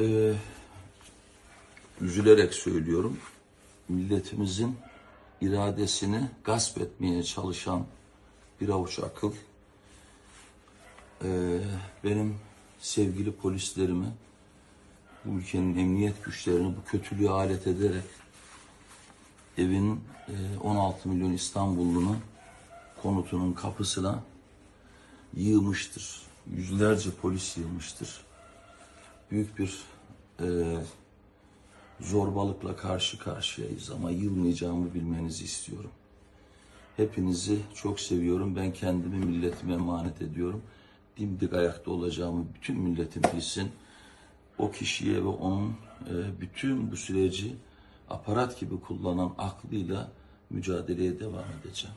Ee, üzülerek söylüyorum. Milletimizin iradesini gasp etmeye çalışan bir avuç akıl ee, benim sevgili polislerimi bu ülkenin emniyet güçlerini bu kötülüğe alet ederek evin e, 16 milyon İstanbullunun konutunun kapısına yığmıştır. Yüzlerce polis yığmıştır. Büyük bir e, zorbalıkla karşı karşıyayız ama yılmayacağımı bilmenizi istiyorum. Hepinizi çok seviyorum. Ben kendimi milletime emanet ediyorum. Dimdik ayakta olacağımı bütün milletim bilsin. O kişiye ve onun e, bütün bu süreci aparat gibi kullanan aklıyla mücadeleye devam edeceğim.